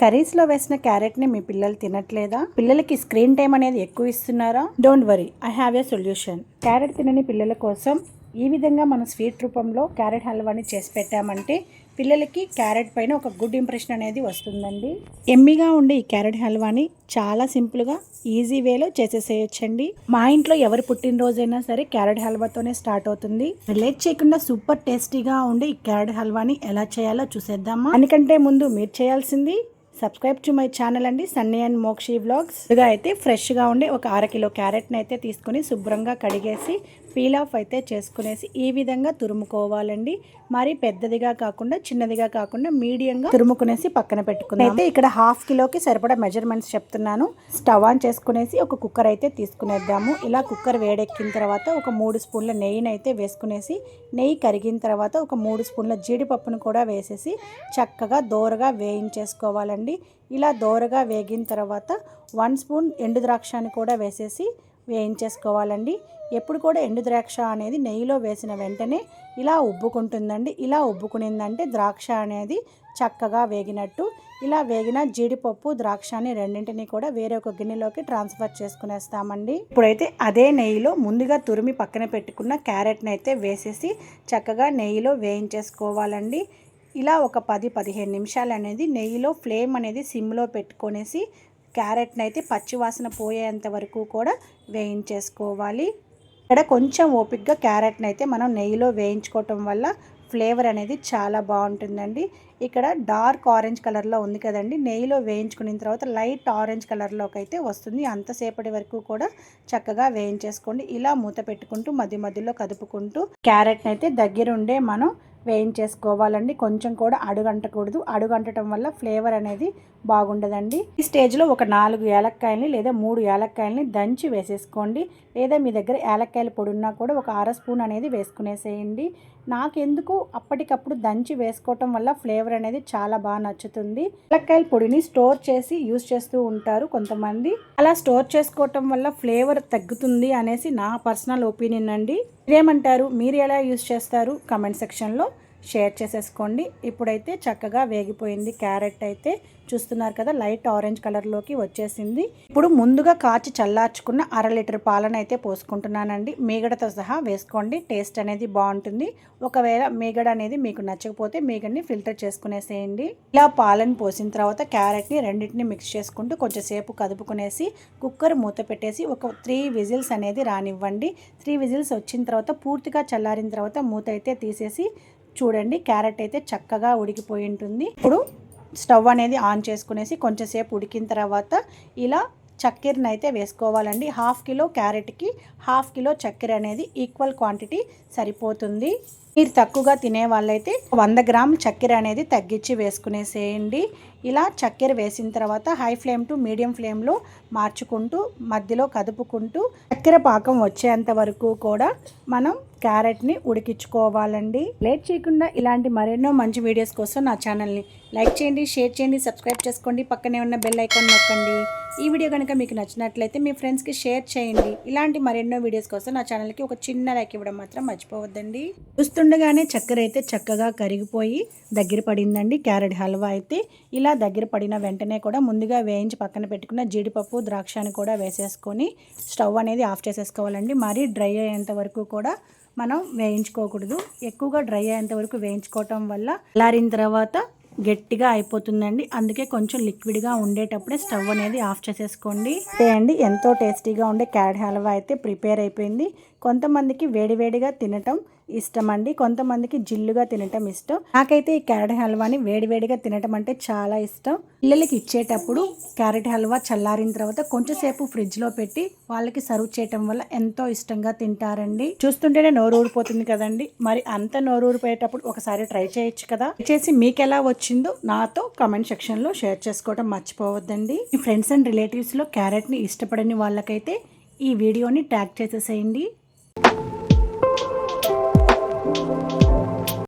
కర్రీస్లో వేసిన క్యారెట్ని మీ పిల్లలు తినట్లేదా? పిల్లలకి స్క్రీన్ టైం అనేది ఎక్కువ ఇస్తున్నారా? Don't worry I have a solution carrot తినని పిల్లల కోసం ఈ విధంగా మనం స్వీట్ రూపంలో క్యారెట్ హల్వాని చేసి పెట్టామంటే పిల్లలకి క్యారెట్ పైన ఒక గుడ్ ఇంప్రెషన్ అనేది వస్తుందండి. ఎమ్మిగా ఉండే ఈ క్యారెట్ హల్వాని చాలా సింపుల్గా ఈజీ వేలో చేసేసేయచ్చండి. మా ఇంట్లో ఎవరి పుట్టినరోజైనా సరే క్యారెట్ హల్వాతోనే స్టార్ట్ అవుతుంది. లేట్ చేయకుండా సూపర్ టేస్టీగా ఉండే ఈ క్యారెట్ హల్వాని ఎలా చేయాలో చూసేద్దామా? దానికంటే ముందు మీరు చేయాల్సింది సబ్స్క్రైబ్ టు మై ఛానల్ అండి సన్నీ అండ్ మోక్షి బ్లాగ్స్ ఇదిగా అయితే ఫ్రెష్గా ఉండే ఒక అర కిలో క్యారెట్ని అయితే తీసుకుని శుభ్రంగా కడిగేసి పీల్ ఆఫ్ అయితే చేసుకునేసి ఈ విధంగా తురుముకోవాలండి. మరి పెద్దదిగా కాకుండా చిన్నదిగా కాకుండా మీడియంగా తురుముకునేసి పక్కన పెట్టుకుని అయితే ఇక్కడ హాఫ్ కిలోకి సరిపడా మెజర్మెంట్స్ చెప్తున్నాను. స్టవ్ ఆన్ చేసుకునేసి ఒక కుక్కర్ అయితే తీసుకునేద్దాము. ఇలా కుక్కర్ వేడెక్కిన తర్వాత ఒక మూడు స్పూన్ల నెయ్యిని అయితే వేసుకునేసి నెయ్యి కరిగిన తర్వాత ఒక మూడు స్పూన్ల జీడిపప్పును కూడా వేసేసి చక్కగా దోరగా వేయించేసుకోవాలండి. ఇలా దోరగా వేగిన తర్వాత వన్ స్పూన్ ఎండు ద్రాక్షని కూడా వేసేసి వేయించేసుకోవాలండి. ఎప్పుడు కూడా ఎండు ద్రాక్ష అనేది నెయ్యిలో వేసిన వెంటనే ఇలా ఉబ్బుకుంటుందండి. ఇలా ఉబ్బుకునిందంటే ద్రాక్ష అనేది చక్కగా వేగినట్టు. ఇలా వేగిన జీడిపప్పు ద్రాక్షని రెండింటిని కూడా వేరే ఒక గిన్నెలోకి ట్రాన్స్ఫర్ చేసుకునేస్తామండి. ఇప్పుడైతే అదే నెయ్యిలో ముందుగా తురిమి పక్కన పెట్టుకున్న క్యారెట్ని అయితే వేసేసి చక్కగా నెయ్యిలో వేయించేసుకోవాలండి. ఇలా ఒక పది పదిహేను నిమిషాలు అనేది నెయ్యిలో ఫ్లేమ్ అనేది సిమ్లో పెట్టుకొనేసి క్యారెట్ని అయితే పచ్చివాసన పోయేంత వరకు కూడా వేయించేసుకోవాలి. ఇక్కడ కొంచెం ఓపిక్గా క్యారెట్ని అయితే మనం నెయ్యిలో వేయించుకోవటం వల్ల ఫ్లేవర్ అనేది చాలా బాగుంటుందండి. ఇక్కడ డార్క్ ఆరెంజ్ కలర్లో ఉంది కదండి. నెయ్యిలో వేయించుకున్న తర్వాత లైట్ ఆరెంజ్ కలర్లోకి అయితే వస్తుంది. అంతసేపటి వరకు కూడా చక్కగా వేయించేసుకోండి. ఇలా మూత పెట్టుకుంటూ మధ్య మధ్యలో కదుపుకుంటూ క్యారెట్ని అయితే దగ్గరుండే మనం వేయించేసుకోవాలండి. కొంచెం కూడా అడుగంటకూడదు. అడుగంటటం వల్ల ఫ్లేవర్ అనేది బాగుండదండి. ఈ స్టేజ్లో ఒక నాలుగు ఏలక్కాయలని లేదా మూడు ఏలక్కాయలని దంచి వేసేసుకోండి. లేదా మీ దగ్గర ఏలక్కాయల పొడి ఉన్నా కూడా ఒక అర స్పూన్ అనేది వేసుకునేసేయండి. నాకెందుకు అప్పటికప్పుడు దంచి వేసుకోవటం వల్ల ఫ్లేవర్ అనేది చాలా బాగా నచ్చుతుంది. యాలక్కాయల పొడిని స్టోర్ చేసి యూస్ చేస్తూ ఉంటారు కొంతమంది. అలా స్టోర్ చేసుకోవటం వల్ల ఫ్లేవర్ తగ్గుతుంది అనేసి నా పర్సనల్ ఒపీనియన్ అండి. మీరేమంటారు? మీరు ఎలా యూస్ చేస్తారు? కమెంట్ సెక్షన్లో. షేర్ చేసేసుకోండి. ఇప్పుడైతే చక్కగా వేగిపోయింది క్యారెట్ అయితే. చూస్తున్నారు కదా లైట్ ఆరెంజ్ కలర్లోకి వచ్చేసింది. ఇప్పుడు ముందుగా కాచి చల్లార్చుకున్న అర లీటర్ పాలను అయితే పోసుకుంటున్నానండి. మీగడతో సహా వేసుకోండి టేస్ట్ అనేది బాగుంటుంది. ఒకవేళ మీగడ అనేది మీకు నచ్చకపోతే మీగడని ఫిల్టర్ చేసుకునేసేయండి. ఇలా పాలను పోసిన తర్వాత క్యారెట్ని రెండింటిని మిక్స్ చేసుకుంటూ కొంచెంసేపు కదుపుకునేసి కుక్కర్ మూత పెట్టేసి ఒక త్రీ విజిల్స్ అనేది రానివ్వండి. త్రీ విజిల్స్ వచ్చిన తర్వాత పూర్తిగా చల్లారిన తర్వాత మూత అయితే తీసేసి చూడండి క్యారెట్ అయితే చక్కగా ఉడికిపోయి ఉంటుంది. ఇప్పుడు స్టవ్ అనేది ఆన్ చేసుకునేసి కొంచెంసేపు ఉడికిన తర్వాత ఇలా చక్కెరని అయితే వేసుకోవాలండి. హాఫ్ కిలో క్యారెట్కి హాఫ్ కిలో చక్కెర అనేది ఈక్వల్ క్వాంటిటీ సరిపోతుంది. మీరు తక్కువగా తినే వాళ్ళైతే వంద గ్రామ్ చక్కెర అనేది తగ్గించి వేసుకునేసేయండి. ఇలా చక్కెర వేసిన తర్వాత హై ఫ్లేమ్ టు మీడియం ఫ్లేమ్లో మార్చుకుంటూ మధ్యలో కదుపుకుంటూ చక్కెర పాకం వచ్చేంత వరకు కూడా మనం క్యారెట్ని ఉడికించుకోవాలండి. లేట్ చేయకుండా ఇలాంటి మరెన్నో మంచి వీడియోస్ కోసం నా ఛానల్ని లైక్ చేయండి షేర్ చేయండి సబ్స్క్రైబ్ చేసుకోండి. పక్కనే ఉన్న బెల్ ఐకాన్ నొక్కండి. ఈ వీడియో కనుక మీకు నచ్చినట్లయితే మీ ఫ్రెండ్స్కి షేర్ చేయండి. ఇలాంటి మరెన్నో వీడియోస్ కోసం నా ఛానల్కి ఒక చిన్న లైక్ ఇవ్వడం మాత్రం మర్చిపోవద్దండి. చూస్తుండగానే చక్కెర అయితే చక్కగా కరిగిపోయి దగ్గర పడిందండి. క్యారెట్ హల్వా అయితే ఇలా దగ్గర పడిన వెంటనే కూడా ముందుగా వేయించి పక్కన పెట్టుకున్న జీడిపప్పు ద్రాక్షని కూడా వేసేసుకొని స్టవ్ అనేది ఆఫ్ చేసేసుకోవాలండి. మరీ డ్రై అయ్యేంత వరకు కూడా మనం వేయించుకోకూడదు. ఎక్కువగా డ్రై అయ్యేంత వరకు వేయించుకోవటం వల్ల లారిన తర్వాత గట్టిగా అయిపోతుందండి. అందుకే కొంచెం లిక్విడ్గా ఉండేటప్పుడే స్టవ్ అనేది ఆఫ్ చేసేసుకోండి. అంతే అండి. ఎంతో టేస్టీగా ఉండే క్యారెట్ హల్వా అయితే ప్రిపేర్ అయిపోయింది. కొంతమందికి వేడివేడిగా తినటం ఇష్టం అండి కొంతమందికి జిల్లుగా తినటం ఇష్టం. నాకైతే ఈ క్యారెట్ హల్వాని వేడివేడిగా తినటం అంటే చాలా ఇష్టం. పిల్లలకి ఇచ్చేటప్పుడు క్యారెట్ హల్వా చల్లారిన తర్వాత కొంచెంసేపు ఫ్రిడ్జ్లో పెట్టి వాళ్ళకి సర్వ్ చేయటం వల్ల ఎంతో ఇష్టంగా తింటారండి. చూస్తుంటేనే నోరు ఊరిపోతుంది కదండి. మరి అంత నోరు ఊరిపోయేటప్పుడు ఒకసారి ట్రై చేయొచ్చు కదా. చేసి మీకు ఎలా వచ్చిందో నాతో కమెంట్ సెక్షన్లో షేర్ చేసుకోవడం మర్చిపోవద్దండి. మీ ఫ్రెండ్స్ అండ్ రిలేటివ్స్లో క్యారెట్ని ఇష్టపడని వాళ్ళకైతే ఈ వీడియోని ట్యాగ్ చేసేసేయండి.